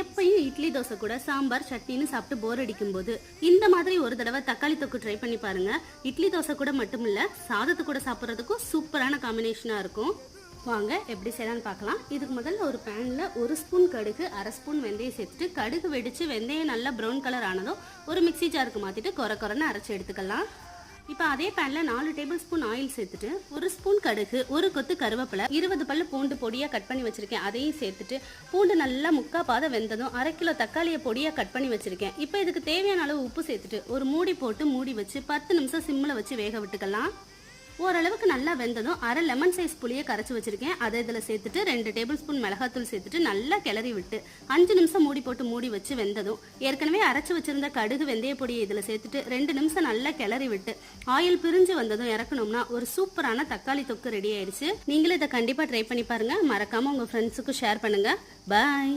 எப்பயும் இட்லி தோசை கூட சாம்பார் சட்னின்னு சாப்பிட்டு போர் அடிக்கும் போது இந்த மாதிரி ஒரு தடவை தக்காளி தொக்கு ட்ரை பண்ணி பாருங்க. இட்லி தோசை கூட மட்டும் இல்ல சாதத்து கூட சாப்பிட்றதுக்கும் சூப்பரான காம்பினேஷனா இருக்கும். வாங்க எப்படி செய்யலாம்னு பார்க்கலாம். இதுக்கு முதல்ல ஒரு பேனில் ஒரு ஸ்பூன் கடுகு அரை ஸ்பூன் வெந்தயம் சேர்த்துட்டு கடுகு வெடித்து வெந்தயம் நல்லா ப்ரௌன் கலர் ஆனதும் ஒரு மிக்ஸி ஜாருக்கு மாற்றிட்டு கொர கொரன்னு அரைச்சி எடுத்துக்கலாம். இப்போ அதே பேனில் நாலு டேபிள் ஸ்பூன் ஆயில் சேர்த்துட்டு ஒரு ஸ்பூன் கடுகு ஒரு கொத்து கருவேப்பிலை இருபது பல்லு பூண்டு பொடியாக கட் பண்ணி வச்சுருக்கேன். அதையும் சேர்த்துட்டு பூண்டு நல்லா முக்கா பாதை வெந்ததும் அரை கிலோ தக்காளியை பொடியாக கட் பண்ணி வச்சுருக்கேன். இப்போ இதுக்கு தேவையான அளவு உப்பு சேர்த்துட்டு ஒரு மூடி போட்டு மூடி வச்சு பத்து நிமிஷம் சிம்மில் வச்சு வேக விட்டுக்கலாம். ஓரளவுக்கு நல்லா வெந்ததும் அரை லெமன் சைஸ் புளியை கரைச்சி வச்சிருக்கேன். அதை இதில் சேர்த்துட்டு ரெண்டு டேபிள் ஸ்பூன் மிளகாத்தூள் சேர்த்துட்டு நல்லா கிளறி விட்டு அஞ்சு நிமிஷம் மூடி போட்டு மூடி வச்சு வெந்ததும். ஏற்கனவே அரைச்சி வச்சிருந்த கடுகு வெந்தய பொடியை இதில் சேர்த்துட்டு ரெண்டு நிமிஷம் நல்லா கிளறி விட்டு ஆயில் பிரிஞ்சு வந்ததும் இறக்கணும்னா ஒரு சூப்பரான தக்காளி தொக்கு ரெடி ஆயிடுச்சு. நீங்களும் இதை கண்டிப்பாக ட்ரை பண்ணி பாருங்க. மறக்காம உங்க ஃப்ரெண்ட்ஸுக்கு ஷேர் பண்ணுங்க. பாய்